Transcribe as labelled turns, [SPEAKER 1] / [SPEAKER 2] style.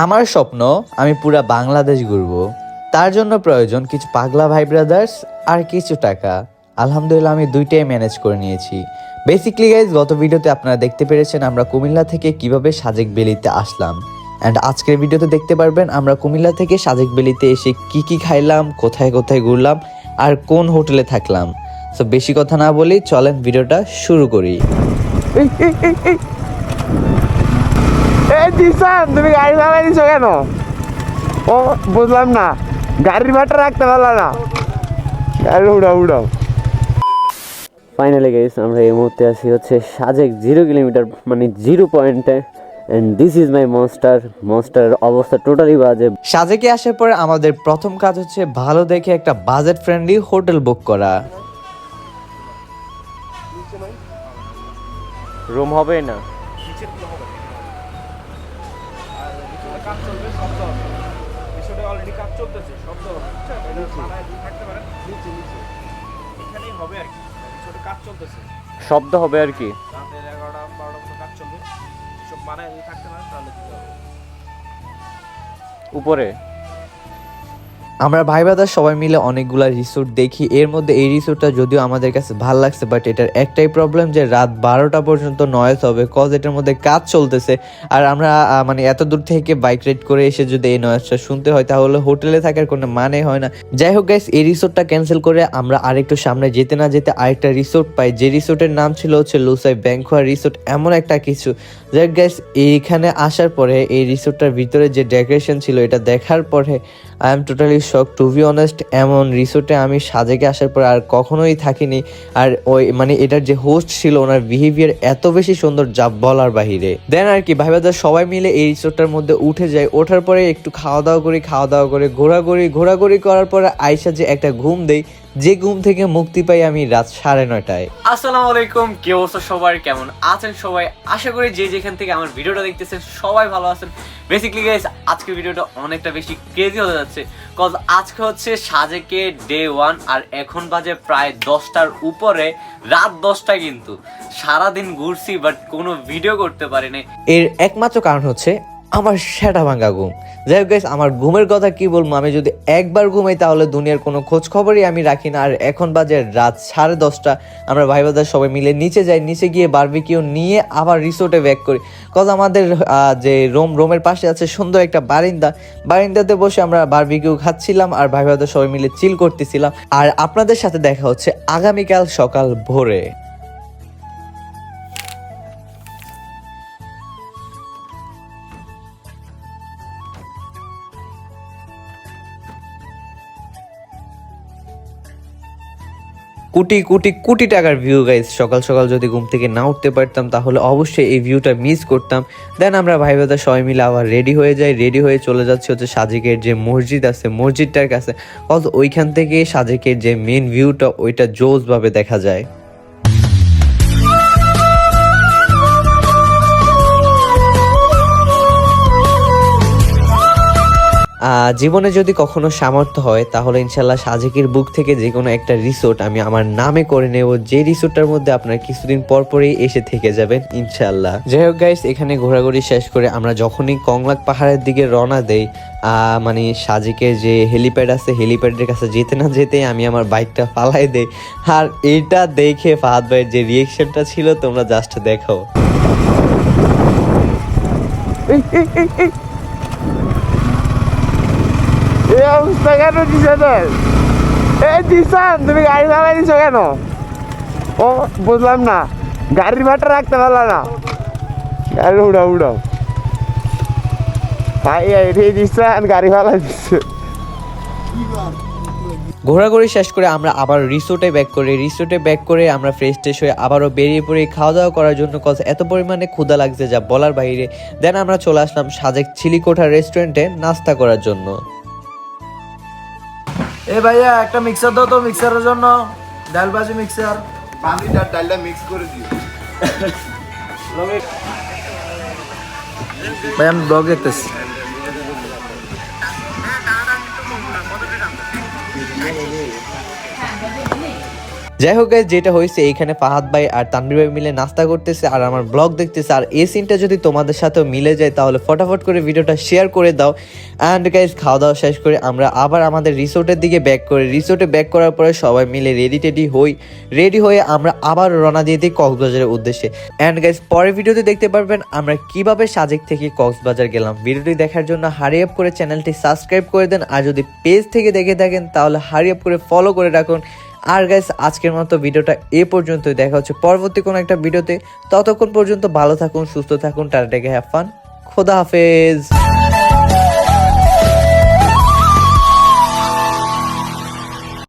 [SPEAKER 1] আমার স্বপ্ন, আমি পুরা বাংলাদেশ ঘুরবো। তার জন্য প্রয়োজন কিছু পাগলা ভাই ব্রাদার্স আর কিছু টাকা। আলহামদুলিল্লাহ, আমি দুইটাই ম্যানেজ করে নিয়েছি। বেসিকলি গাইজ গত ভিডিওতে আপনারা দেখতে পেরেছেন আমরা কুমিল্লা থেকে কীভাবে সাজেক বেলিতে আসলাম। অ্যান্ড আজকের ভিডিওতে দেখতে পারবেন আমরা কুমিল্লা থেকে সাজেক বেলিতে এসে কি কি খাইলাম, কোথায় কোথায় ঘুরলাম আর কোন হোটেলে থাকলাম। সো বেশি কথা না বলি চলেন ভিডিওটা শুরু করি।
[SPEAKER 2] এই তুমি গাড়ি চালাই দিছো কেন? ও বুঝলাম না। গাড়ির ভাড়া রাখতে পারলা না। গাড়ি উড়াও উড়াও।
[SPEAKER 3] ফাইনালি গাইস আমরা এই মুহূর্তে আছি হচ্ছে সাজেক জিরো কিলোমিটার মানে জিরো পয়েন্টে and this is my monster মনস্টারের অবস্থা টোটালি বাজে।
[SPEAKER 1] সাজেকে আসার পরে আমাদের প্রথম কাজ হচ্ছে ভালো দেখে একটা বাজেট ফ্রেন্ডলি হোটেল বুক করা।
[SPEAKER 3] রুম হবে না।
[SPEAKER 4] অলরেডি কাজ চলতেছে শব্দ থাকতে পারে। নিচে নিচে। এখানেই হবে আর কি। ছোট কাজ চলতেছে।
[SPEAKER 3] শব্দ হবে আর কি।
[SPEAKER 4] রাতের এগারোটা বারোটা মতো কাজ চলবে। সব মানায় যদি থাকতে পারে তাহলে দিতে হবে।
[SPEAKER 3] উপরে।
[SPEAKER 1] আমরা ভাই বাদার সবাই মিলে অনেকগুলা রিসোর্ট দেখি। এর মধ্যে এই রিসোর্টটা যদিও আমাদের কাছে ভালো লাগছে বাট এটার একটাই প্রবলেম যে রাত বারোটা পর্যন্ত নয়েস হবে কজ এটার মধ্যে কাজ চলতেছে। আর আমরা মানে এত দূর থেকে বাইক রাইড করে এসে যদি এই নয়েসটা শুনতে হয়, তাহলে হোটেলে থাকার কোনো মানে হয় না। যাই হোক গাইস এই রিসোর্টটা ক্যান্সেল করে আমরা আরেকটু সামনে যেতে না যেতে আরেকটা রিসোর্ট পাই। যে রিসোর্টের নাম ছিল হচ্ছে লুসাই ব্যাংকোয়া রিসোর্ট এমন একটা কিছু। যাই হোক গাইস এইখানে আসার পরে এই রিসোর্টটার ভিতরে যে ডেকোরেশন ছিল, এটা দেখার পরে I am totally shock to be honest এমন। রিসোর্টে আমি সাজেকে আসার পর আর কখনোই থাকিনি। আর ওই মানে এটার যে হোস্ট ছিল, ওনার বিহেভিয়ার এত বেশি সুন্দর যা বলার বাহিরে। দেন আর কি ভাই সবাই মিলে এই রিসোর্টটার মধ্যে উঠে যায়। ওঠার পরে একটু খাওয়া দাওয়া করি খাওয়া দাওয়া করে, ঘোরাঘুরি ঘোরাঘুরি করার পরে আয়সা যে একটা ঘুম দেই যে ঘুম থেকে মুক্তি পাই আমি রাত সাড়ে নয়টায়।
[SPEAKER 5] আসসালামু আলাইকুম কি অবস্থা সবার? কেমন আছেন সবাই? আশা করি যে যেখান থেকে আমার ভিডিওটা দেখতেছেন সবাই ভালো আছেন। বেসিক্যালি গাইস আজকের ভিডিওটা অনেকটা বেশি ক্রেজি হতে যাচ্ছে। কজ আজকে হচ্ছে সাজেকে ডে ওয়ান আর এখন বাজে প্রায় দশটার উপরে রাত দশটা কিন্তু। সারাদিন ঘুরছি বাট কোনো ভিডিও করতে পারিনি।
[SPEAKER 1] এর একমাত্র কারণ হচ্ছে আমার সেটা ভাঙ্গা ঘুম। যাই হোক guys, আমার ঘুমের কথা কি বলব? আমি যদি একবার ঘুমাই তাহলে দুনিয়ার কোনো খোঁজ খবরই আমি রাখি না। আর এখন বাজে রাত সাড়ে দশটা। আমরা ভাই বাজার সবাই মিলে নিচে যাই নিচে গিয়ে বারবিকিউ নিয়ে আবার রিসোর্টে ব্যাক করি। কজ আমাদের যে রোম রোমের পাশে আছে সুন্দর একটা বারিন্দা। বারিন্দাতে বসে আমরা বারবিকিউ খাচ্ছিলাম আর ভাই বাজার সবাই মিলে চিল করতেছিলাম। আর আপনাদের সাথে দেখা হচ্ছে আগামীকাল সকাল ভোরে। কোটি কোটি কোটি টাকার ভিউ গাইজ সকাল সকাল যদি ঘুম থেকে না উঠতে পারতাম, তাহলে অবশ্যই এই ভিউটা মিস করতাম। দেন আমরা ভাই ভাইদের সবাই মিলে আবার রেডি হয়ে যাই রেডি হয়ে চলে যাচ্ছি হচ্ছে সাজেকের যে মসজিদ আছে, মসজিদটার কাছে। অথচ ওইখান থেকে সাজেকের যে মেন ভিউটা ওইটা জোসভাবে দেখা যায়। জীবনে যদি কখনো সামর্থ্য হয়, তাহলে ইনশাল্লাহ সাজেকের বুক থেকে যে কোনো একটা রিসোর্ট আমি আমার নামে করে নেব। যে রিসোর্টটার মধ্যে আপনার কিছুদিন পর পরেই এসে থেকে যাবেন ইনশাল্লাহ যাই হোক গাইস এখানে ঘোরাঘুরি শেষ করে আমরা যখনই কংলাক পাহাড়ের দিকে রওনা দেই মানে সাজেকের যে হেলিপ্যাড আছে হেলিপ্যাডের কাছে যেতে না যেতে আমি আমার বাইকটা পালাই দেই। আর এটা দেখে ফাহাদ ভাইয়ের যে রিয়েকশনটা ছিল, তোমরা জাস্ট দেখো
[SPEAKER 2] এই অবস্থা কেন জিসানের এই জিসান তুমি গাড়ি চালাই দিছো কেন? ও বুঝলাম না। গাড়ির ভাড়া রাখতে পারলা না? গাড়ি উড়াও উড়াও ভাই, এই জিসান গাড়ি ভাড়া দিচ্ছে
[SPEAKER 1] ঘোরাঘুরি শেষ করে আমরা আবার রিসোর্টে ব্যাক করি রিসোর্টে ব্যাক করে আমরা ফ্রেশ ট্রেশ হয়ে আবারও বেরিয়ে পড়ি। খাওয়া দাওয়া করার জন্য কজ এত পরিমাণে ক্ষুদা লাগছে যা বলার বাইরে দেন আমরা চলে আসলাম সাজেক চিলিকোঠা রেস্টুরেন্টে নাস্তা করার জন্য।
[SPEAKER 6] এ ভাইয়া একটা মিক্সার দাও তো মিক্সারের জন্য। ডাল ভাজি মিক্সার
[SPEAKER 7] পানিটা ডালটা মিক্স করে দিও।
[SPEAKER 6] ভাই আমি ব্লগ দেখতেছি।
[SPEAKER 1] যাই হোক guys, যেটা হয়েছে এইখানে ফাহাদ ভাই আর তানভীর ভাই মিলে নাস্তা করতেছে আর আমার ব্লগ দেখতেছে। আর এই সিনটা যদি তোমাদের সাথেও মিলে যায় তাহলে ফটাফট করে ভিডিওটা শেয়ার করে দাও। অ্যান্ড গাইজ খাওয়া দাওয়া শেষ করে আমরা আবার আমাদের রিসোর্টের দিকে ব্যাক করি। রিসোর্টে ব্যাক করার পরে সবাই মিলে রেডি টেডি হই। রেডি হয়ে আমরা আবার রওনা দিয়ে দিই কক্সবাজারের উদ্দেশ্যে। অ্যান্ড গাইজ পরের ভিডিওতে দেখতে পারবেন আমরা কীভাবে সাজেক থেকে কক্সবাজার গেলাম। ভিডিওটি দেখার জন্য হারি আপ করে চ্যানেলটি সাবস্ক্রাইব করে দেন। আর যদি পেজ থেকে দেখে থাকেন তাহলে হারি আপ করে ফলো করে রাখুন। আর গাইস আজকের মতো ভিডিওটা এ পর্যন্ত দেখা হচ্ছে পরবর্তী কোনো একটা ভিডিওতে। ততক্ষণ পর্যন্ত ভালো থাকুন, সুস্থ থাকুন, টাটা টেকে হ্যাভ ফান খোদা হাফেজ।